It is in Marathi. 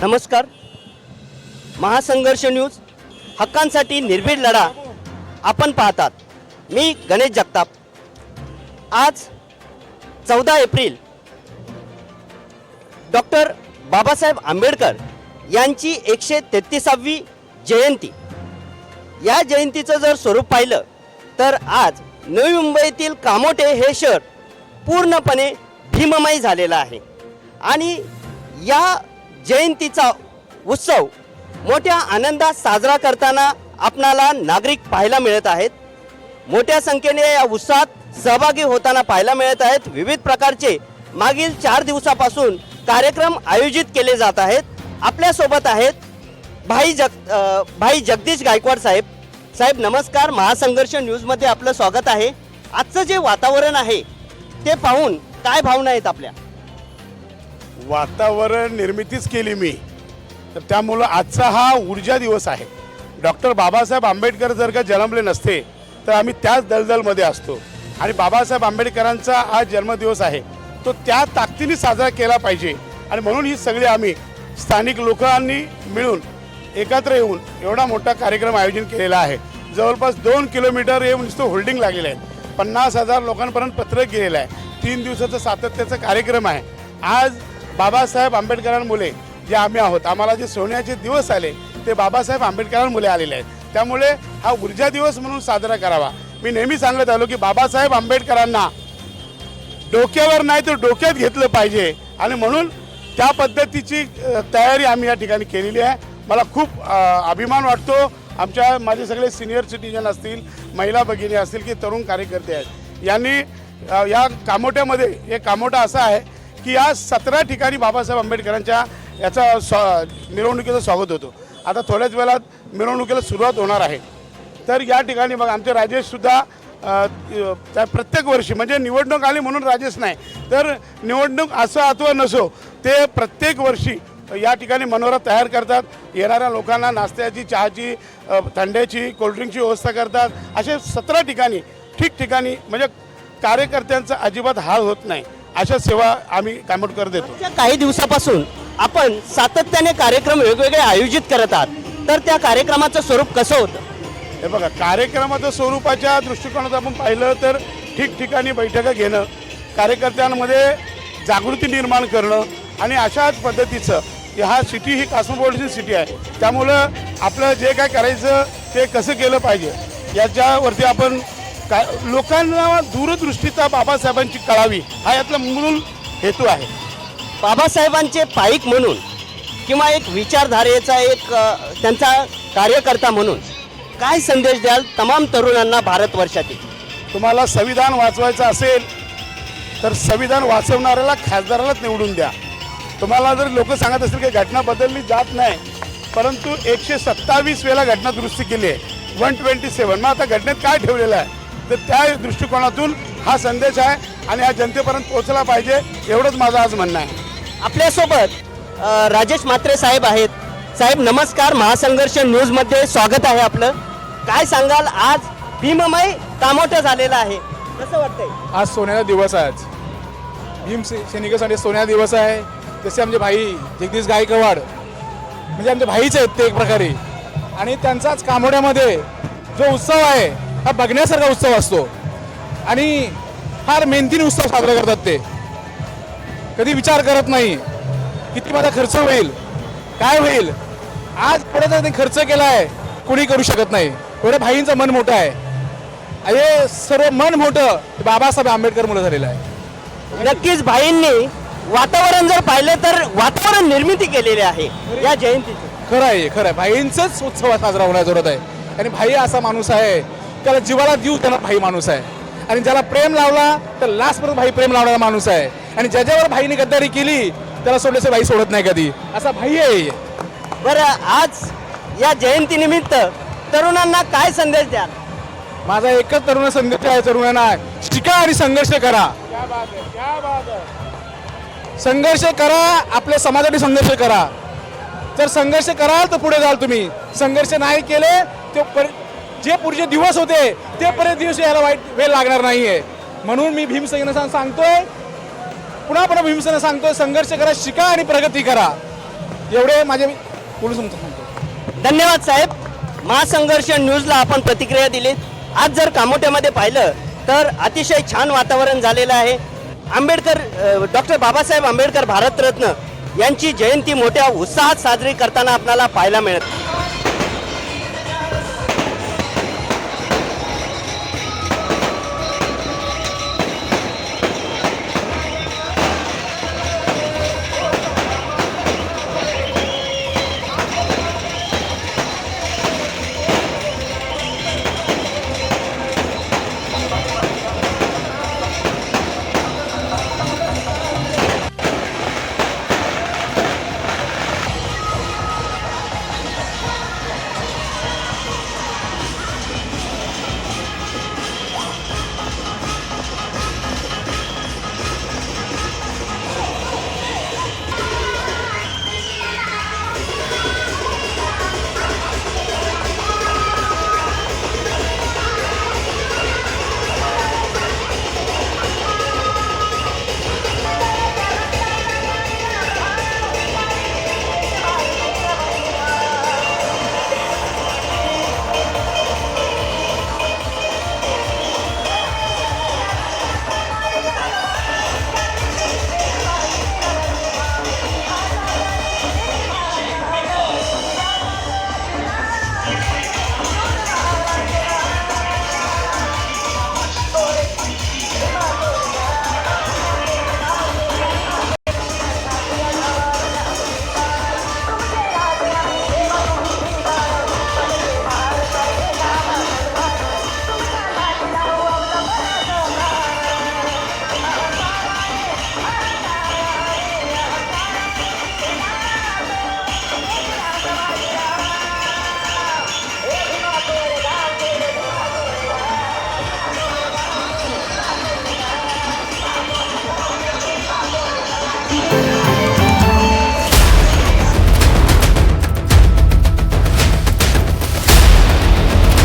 नमस्कार. महासंघर्ष न्यूज हक्कांसाठी निर्भीड लढा आपण पाहतात. मी गणेश जगताप. आज चौदा एप्रिल डॉक्टर बाबासाहेब आंबेडकर यांची एकशे तेहतीसावी जयंती. या जयंतीचं जर स्वरूप पाहिलं तर आज नवी मुंबईतील कामोटे हे शहर पूर्णपणे भीममय झालेलं आहे. आणि या जयंतीचा उत्सव मोठ्या आनंदात साजरा करताना आपणाला नागरिक पाहायला मिळत आहेत. मोठ्या संख्येने या उत्सवात सहभागी होताना पाहायला मिळत आहेत. विविध प्रकारचे मागील चार दिवसापासून कार्यक्रम आयोजित केले जात आहेत. आपल्यासोबत आहेत भाई जग भाई जगदीश गायकवाड साहेब. साहेब नमस्कार. महासंघर्ष न्यूजमध्ये आपलं स्वागत आहे. आजचं जे वातावरण आहे ते पाहून काय भावना आहेत आपल्या? वातावरण निर्मितीच केली मी. तर त्यामुळं आजचा हा ऊर्जा दिवस आहे. डॉक्टर बाबासाहेब आंबेडकर जर का जन्मले नसते तर आम्ही त्याच दलदलमध्ये असतो. आणि बाबासाहेब आंबेडकरांचा आज जन्मदिवस आहे तो त्या ताकदीने साजरा केला पाहिजे. आणि म्हणून ही सगळी आम्ही स्थानिक लोकांनी मिळून एकत्र येऊन एवढा मोठा कार्यक्रम आयोजन केलेला आहे. जवळपास दोन किलोमीटर हे नुसतं होल्डिंग लागलेलं आहे. पन्नास हजार लोकांपर्यंत पत्रक गेलेलं आहे. तीन दिवसाचं सातत्याचा कार्यक्रम आहे. आज बाबासाहेब आंबेडकरांमुळे जे आम्ही आहोत आम्हाला जे सोन्याचे दिवस आले ते बाबासाहेब आंबेडकरांमुळे आलेले आहेत. त्यामुळे हा ऊर्जा दिवस म्हणून साजरा करावा. मी नेहमी सांगत आलो की बाबासाहेब आंबेडकरांना डोक्यावर नाही तर डोक्यात घेतलं पाहिजे. आणि म्हणून त्या पद्धतीची तयारी आम्ही या ठिकाणी केलेली आहे. मला खूप अभिमान वाटतो. आमच्या माझे सगळे सिनियर सिटीजन असतील महिला भगिनी असतील की तरुण कार्यकर्ते आहेत. यांनी या कामोट्यामध्ये एक कामोटा असा आहे की या सतरा ठिकाणी बाबासाहेब आंबेडकरांच्या याचा स्वा मिरवणुकीचं स्वागत होतो. आता थोड्याच वेळात मिरवणुकीला सुरुवात होणार आहे. तर या ठिकाणी बघा आमचे राजेशसुद्धा त्या प्रत्येक वर्षी म्हणजे निवडणूक आली म्हणून राजेश नाही तर निवडणूक असं अथवा नसो ते प्रत्येक वर्षी या ठिकाणी मनोरा तयार करतात. येणाऱ्या लोकांना नाश्त्याची चहाची थंड्याची कोल्ड्रिंकची व्यवस्था करतात. असे सतरा ठिकाणी ठिकठिकाणी म्हणजे कार्यकर्त्यांचा अजिबात हाल होत नाही. अशा सेवा आम्ही कामोडकर देतो. काही दिवसापासून आपण सातत्याने कार्यक्रम वेगवेगळे आयोजित करत आहात. तर त्या कार्यक्रमाचं स्वरूप कसं होतं? हे बघा कार्यक्रमाच्या स्वरूपाच्या दृष्टिकोनात आपण पाहिलं तर ठिकठिकाणी बैठका घेणं कार्यकर्त्यांमध्ये जागृती निर्माण करणं आणि अशाच पद्धतीचं की हा सिटी ही कॉस्मोपॉलिटन सिटी आहे. त्यामुळं आपलं जे काय करायचं ते कसं केलं पाहिजे याच्यावरती आपण का लोकांना दूरदृष्टीता बाबासाहेबांची कळावी हा यातला मूल हेतू आहे. बाबासाहेबांचे पाईक म्हणून किंवा एक विचारधारेचा एक त्यांचा कार्यकर्ता म्हणून काय संदेश द्याल तमाम तरुणांना भारतवर्षातील? तुम्हाला संविधान वाचवायचं असेल तर संविधान वाचवणाऱ्याला खासदारालाच निवडून द्या. तुम्हाला जर लोक सांगत असतील की घटना बदलली जात नाही परंतु एकशे सत्तावीस वेळा घटना दुरुस्ती केली आहे. वन ट्वेंटी सेवन मग आता घटनेत काय ठेवलेलं आहे? तर त्या दृष्टिकोनातून हा संदेश आहे आणि हा जनतेपर्यंत पोहोचला पाहिजे एवढंच माझं आज म्हणणं आहे. आपल्यासोबत अ, राजेश म्हात्रे साहेब आहेत. साहेब नमस्कार. महासंघर्ष न्यूजमध्ये स्वागत आहे आपलं. काय सांगाल? आज भीममय कामोठं झालेलं आहे. कसं वाटतंय? आज सोन्याचा दिवस आहे आज. भीम से- सैनिकासाठी सोन्याचा दिवस आहे. जसे आमचे भाई जगदीश गायकवाड म्हणजे आमचे भाईच आहेत ते एक प्रकारे. आणि त्यांचाच कामोड्यामध्ये जो उत्सव आहे हा बघण्यासारखा उत्सव असतो. आणि फार मेहनतीने उत्सव साजरा करतात ते. कधी विचार करत नाही. किती माझा खर्च होईल? काय होईल? आज पुढे त्यांनी खर्च केला आहे कोणी करू शकत नाही. एवढ्या भाईंचं मन मोठं आहे. हे सर्व मन मोठं बाबासाहेब आंबेडकर मुलं झालेलं आहे. नक्कीच भाईंनी वातावरण जर पाहिलं तर वातावरण निर्मिती केलेली आहे. या जयंतीची. खरं आहे खरं आहे. भाईंचाच उत्सव साजरा होण्याची जरूरत आहे. आणि भाई असा माणूस आहे त्याला जीवाला जीव त्याला भाई माणूस आहे. आणि ज्याला प्रेम लावला तर लास्टपर्यंत भाई प्रेम लावणारा माणूस आहे. आणि ज्याच्यावर भाईने गद्दारी केली त्याला सोडल्याचं भाई सोडत नाही कधी. असा भाई आहे. बरं आज या जयंतीनिमित्त तरुणांना काय संदेश द्याल? माझा एकच तरुण संदेश आहे तरुणांना. शिका आणि संघर्ष करा. संघर्ष करा आपल्या समाजासाठी संघर्ष करा. जर संघर्ष कराल तर पुढे जाल तुम्ही. संघर्ष नाही केले ते पर जे पुढचे दिवस होते ते पर्यंत दिवस यायला वाईट वेळ लागणार नाहीये. म्हणून मी भीमसेना सांगतोय पुन्हा पुन्हा भीमसेना सांगतोय संघर्ष करा शिका आणि प्रगती करा. एवढे माझे पोलीस तुमचं सांगतो धन्यवाद साहेब. महासंघर्ष न्यूजला आपण प्रतिक्रिया दिली. आज जर कामोट्यामध्ये पाहिलं तर अतिशय छान वातावरण झालेलं आहे. आंबेडकर डॉक्टर बाबासाहेब आंबेडकर भारतरत्न यांची जयंती मोठ्या उत्साहात साजरी करताना आपल्याला पाहायला मिळत.